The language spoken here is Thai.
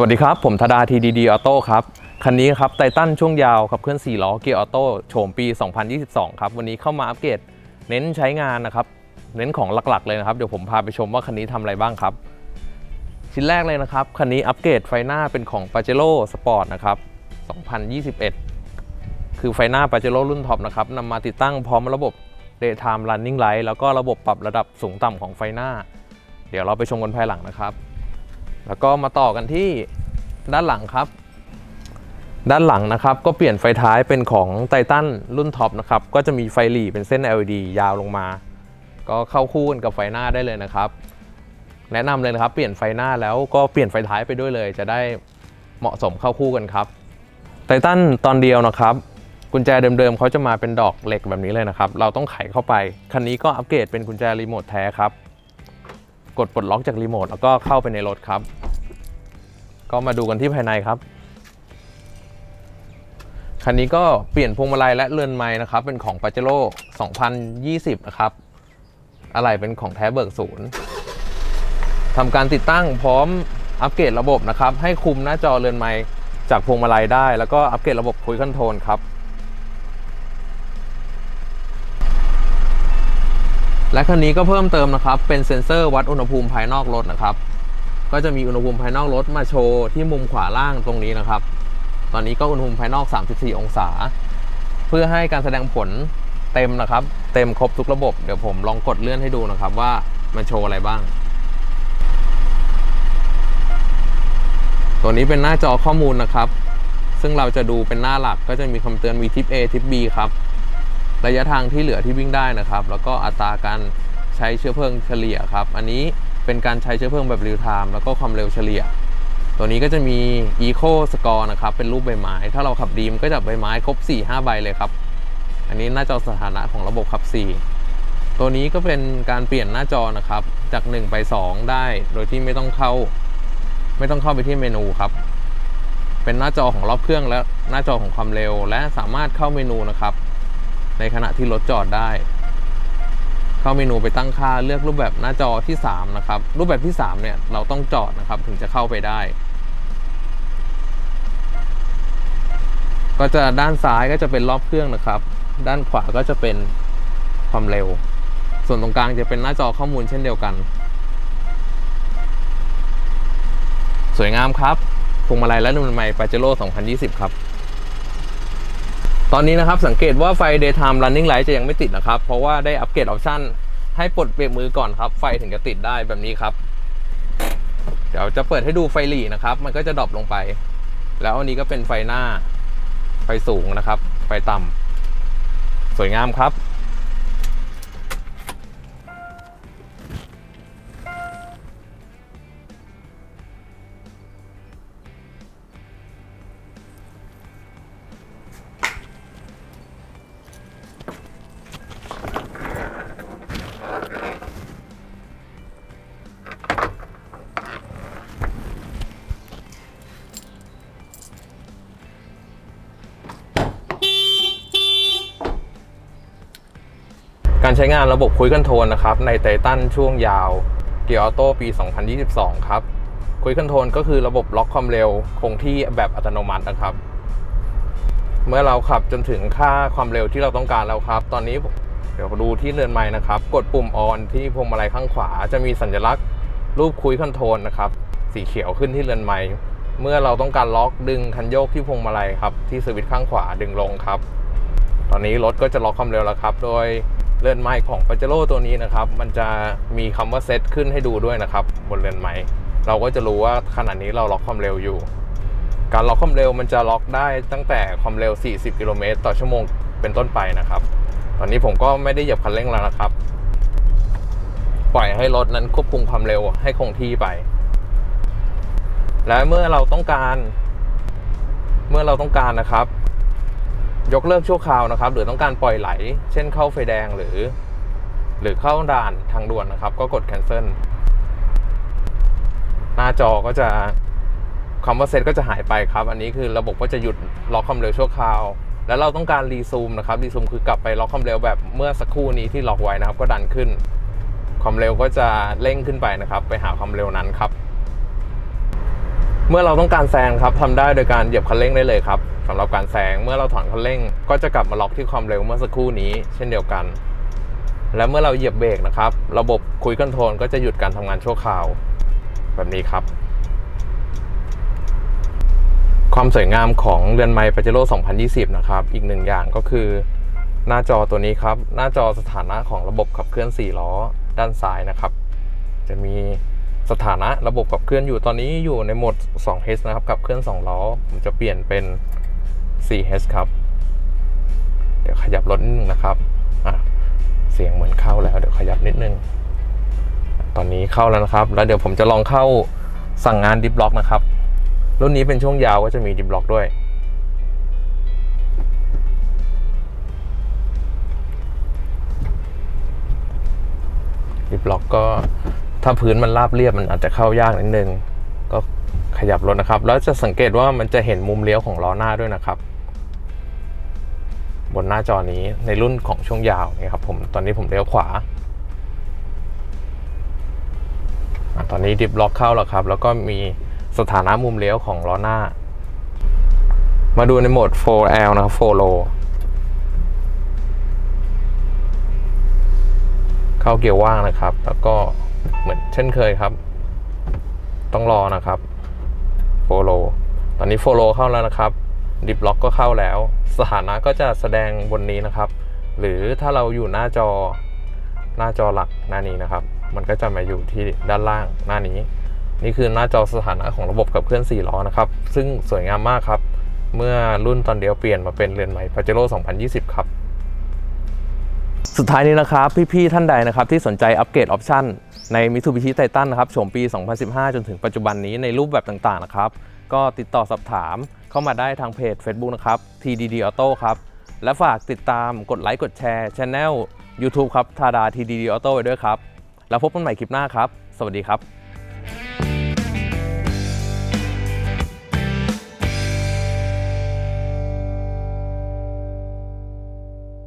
วัสดีครับ ผมธดาทีดีดีออโต้ครับ คันนี้ครับไททันช่วงยาวขับเคลื่อน4ล้อเกียร์ออโต้โฉมปี 2022 ครับ วันนี้เข้ามาอัปเกรดเน้นใช้งานนะครับ เน้นของหลักๆ เลยนะครับ เดี๋ยวผมพาไปชมว่าคันนี้ทำอะไรบ้างครับ ชิ้นแรกเลยนะครับ คันนี้อัปเกรดไฟหน้าเป็นของ p a j e r o Sport นะครับ 2021 คือไฟหน้า p a j e r o รุ่นท็อปนะครับนำมาติดตั้งพร้อมระบบ Daytime Running Light แล้วก็ระบบปรับระดับสูงต่ำของไฟหน้า เดี๋ยวเราไปชมกันภายหลังนะครับ แล้วก็มาต่อกันที่ด้านหลังครับ ด้านหลังนะครับก็เปลี่ยนไฟท้ายเป็นของไททันรุ่นท็อปนะครับ ก็จะมีไฟหลีเป็นเส้น LED ยาวลงมา ก็เข้าคู่กันกับไฟหน้าได้เลยนะครับ แนะนำเลยนะครับ เปลี่ยนไฟหน้าแล้วก็เปลี่ยนไฟท้ายไปด้วยเลย จะได้เหมาะสมเข้าคู่กันครับไททันตอนเดียวนะครับกุญแจเดิมๆเขาจะมาเป็นดอกเหล็กแบบนี้เลยนะครับ เราต้องไขเข้าไป คันนี้ก็อัปเกรดเป็นกุญแจรีโมทแท้ครับ กดปลดล็อกจากรีโมทแล้วก็เข้าไปในรถครับ ก็มาดูกันที่ภายในครับคันนี้ก็เปลี่ยนพวงมาลัยและเรือนไม้นะครับ เป็นของ p a j e r o 2020 นะครับ อะไรเป็นของแท้เบิกศูนย์ทำการติดตั้งพร้อมอัปเกรดระบบนะครับ ให้คุมหน้าจอเรือนไม้จากพวงมาลัยได้ แล้วก็อัปเกรดระบบคุยคอนโทรลครับ และคันนี้ก็เพิ่มเติมนะครับ เป็นเซ็นเซอร์วัดอุณหภูมิภายนอกรถนะครับ ก็จะมีอุณหภูมิภายนอกรถมาโชว์ที่มุมขวาล่างตรงนี้นะครับ ตอนนี้ก็อุณหภูมิภายนอก 34 องศา เพื่อให้การแสดงผลเต็มนะครับ เต็มครบทุกระบบ เดี๋ยวผมลองกดเลื่อนให้ดูนะครับว่ามันโชว์อะไรบ้าง ตัวนี้เป็นหน้าจอข้อมูลนะครับ ซึ่งเราจะดูเป็นหน้าหลักก็จะมีคำเตือน V ทิป A ทิป B ครับ ระยะทางที่เหลือที่วิ่งได้นะครับ แล้วก็อัตราการใช้เชื้อเพลิงเฉลี่ยครับ อันนี้เป็นการใช้เชื้อเพลิงแบบเรียลไทม์แล้วก็ความเร็วเฉลี่ย ตัวนี้ก็จะมี Eco Score นะครับ เป็นรูปใบไม้ ถ้าเราขับดีมก็จะใบไม้ครบ 4 5 ใบเลยครับ อันนี้หน้าจอสถานะของระบบขับ 4 ตัวนี้ก็เป็นการเปลี่ยนหน้าจอนะครับ จาก 1 ไป 2 ได้ โดยที่ไม่ต้องเข้า ไม่ต้องเข้าไปที่เมนูครับ เป็นหน้าจอของรอบเครื่องและหน้าจอของความเร็ว และสามารถเข้าเมนูนะครับ ในขณะที่รถจอดได้ เข้าเมนูไปตั้งค่าเลือกรูปแบบหน้าจอที่ 3 นะครับ รูปแบบที่ 3 เนี่ยเราต้องจอดนะครับถึงจะเข้าไปได้ ก็จะด้านซ้ายก็จะเป็นรอบเครื่องนะครับ ด้านขวาก็จะเป็นความเร็ว ส่วนตรงกลางจะเป็นหน้าจอข้อมูลเช่นเดียวกัน สวยงามครับพวงมาลัยและนุ่มใหม่ปาเจโร่2020 ครับ ตอนนี้นะครับสังเกตว่าไฟ daytime running light จะยังไม่ติดนะครับ เพราะว่าได้อัปเกรดออปชั่นให้ปลดเบรกมือก่อนครับ ไฟถึงจะติดได้แบบนี้ครับ เดี๋ยวจะเปิดให้ดูไฟหลีนะครับ มันก็จะดรอปลงไป แล้วอันนี้ก็เป็นไฟหน้า ไฟสูงนะครับ ไฟต่ำสวยงามครับ การใช้งานระบบคุยคอนโทรลนะครับในไททันช่วงยาวเกียร์ออโต้ปี 2022 ครับคุยคอนโทรลก็คือระบบล็อกความเร็วคงที่แบบอัตโนมัตินะครับ เมื่อเราขับจนถึงค่าความเร็วที่เราต้องการแล้วครับ ตอนนี้เดี๋ยวดูที่เรือนไม้นะครับ กดปุ่มออนที่พวงมาลัยข้างขวา จะมีสัญลักษณ์รูปคุยคอนโทรลนะครับสีเขียวขึ้นที่เรือนไม้เมื่อเราต้องการล็อกดึงคันโยกที่พวงมาลัยครับที่สวิตช์ข้างขวาดึงลงครับ ตอนนี้รถก็จะล็อกความเร็วแล้วครับ โดย เรือนไม้ของ p a j e r o ตัวนี้นะครับ มันจะมีคำว่าเซตขึ้นให้ดูด้วยนะครับ บนเรือนไม้เราก็จะรู้ว่าขณะนี้เราล็อกความเร็วอยู่ การล็อกความเร็วมันจะล็อกได้ตั้งแต่ความเร็ว 40 กิโลเมตรต่อชั่วโมงเป็นต้นไปนะครับ ตอนนี้ผมก็ไม่ได้เหยียบคันเร่งแล้วนะครับ ปล่อยให้รถนั้นควบคุมความเร็วให้คงที่ไป และเมื่อเราต้องการ เมื่อเราต้องการนะครับ ยกเลิกชั่วคราวนะครับ หรือต้องการปล่อยไหล เช่นเข้าไฟแดงหรือ หรือเข้าด่านทางด่วนนะครับ ก็กด cancel หน้าจอก็จะคำว่าเซตก็จะหายไปครับ อันนี้คือระบบก็จะหยุดล็อกความเร็วชั่วคราว แล้วเราต้องการรีซูมนะครับรีซูมคือกลับไปล็อกความเร็วแบบเมื่อสักครู่นี้ที่ล็อกไว้นะครับ ก็ดันขึ้น ความเร็วก็จะเร่งขึ้นไปนะครับ ไปหาความเร็วนั้นครับ เมื่อเราต้องการแซงครับทำได้โดยการเหยียบคันเร่งได้เลยครับ สำหรับการแซงเมื่อเราถอนคันเร่ง ก็จะกลับมาล็อกที่ความเร็วเมื่อสักครู่นี้ เช่นเดียวกัน และเมื่อเราเหยียบเบรกนะครับ ระบบคุยคอนโทรลก็จะหยุดการทำงานชั่วคราว แบบนี้ครับ ความสวยงามของเรือนไม้ปาเจโร่2020 นะครับ อีกหนึ่งอย่างก็คือ หน้าจอตัวนี้ครับ หน้าจอสถานะของระบบขับเคลื่อน 4 ล้อด้านซ้ายนะครับ จะมีสถานะระบบขับเคลื่อนอยู่ตอนนี้อยู่ในโหมด 2H นะครับขับเคลื่อน 2 ล้อ ผมจะเปลี่ยนเป็น 4H ครับ เดี๋ยวขยับรถนิดนึงนะครับอะเสียงเหมือนเข้าแล้ว เดี๋ยวขยับนิดนึง ตอนนี้เข้าแล้วนะครับ แล้วเดี๋ยวผมจะลองเข้าสั่งงานดิฟล็อกนะครับ รุ่นนี้เป็นช่วงยาวก็จะมีดิฟล็อกด้วยดิฟล็อกก็ถ้าพื้นมันราบเรียบมันอาจจะเข้ายากนิดนึง ก็ขยับรถนะครับ แล้วจะสังเกตว่ามันจะเห็นมุมเลี้ยวของล้อหน้าด้วยนะครับบ นหน้าจอนี้ในรุ่นของช่วงยาวนี่ครับผมตอนนี้ผมเลี้ยวขวา ตอนนี้ดิฟล็อกเข้าแล้วครับ แล้วก็มีสถานะมุมเลี้ยวของล้อหน้า มาดูในโหมด 4L นะครับ 4 low เข้าเกียร์ว่างนะครับ แล้วก็เหมือนเช่นเคยครับ ต้องรอนะครับโฟโลตอนนี้โฟโลเข้าแล้วนะครับ ดิฟล็อกก็เข้าแล้ว สถานะก็จะแสดงบนนี้นะครับ หรือถ้าเราอยู่หน้าจอหน้าจอหลักหน้านี้นะครับ มันก็จะมาอยู่ที่ด้านล่างหน้านี้ นี่คือหน้าจอสถานะของระบบขับเคลื่อน4ล้อนะครับ ซึ่งสวยงามมากครับ เมื่อรุ่นตอนเดียวเปลี่ยนมาเป็นเรือนใหม่ Pajero 2020 ครับ สุดท้ายนี้นะครับ พี่ ๆ ท่านใดนะครับ ที่สนใจอัปเกรดออปชั่นใน Mitsubishi Titan นะครับโฉมปี 2015 จนถึงปัจจุบันนี้ในรูปแบบต่างๆนะครับ ก็ติดต่อสอบถาม เข้ามาได้ทางเพจ Facebook นะครับ TDD Auto ครับ และฝากติดตามกดไลค์กดแชร์ช anel YouTube ครับทาดา TDD Auto ไว้ด้วยครับ แล้วพบกันใหม่คลิปหน้าครับ สวัสดีครับ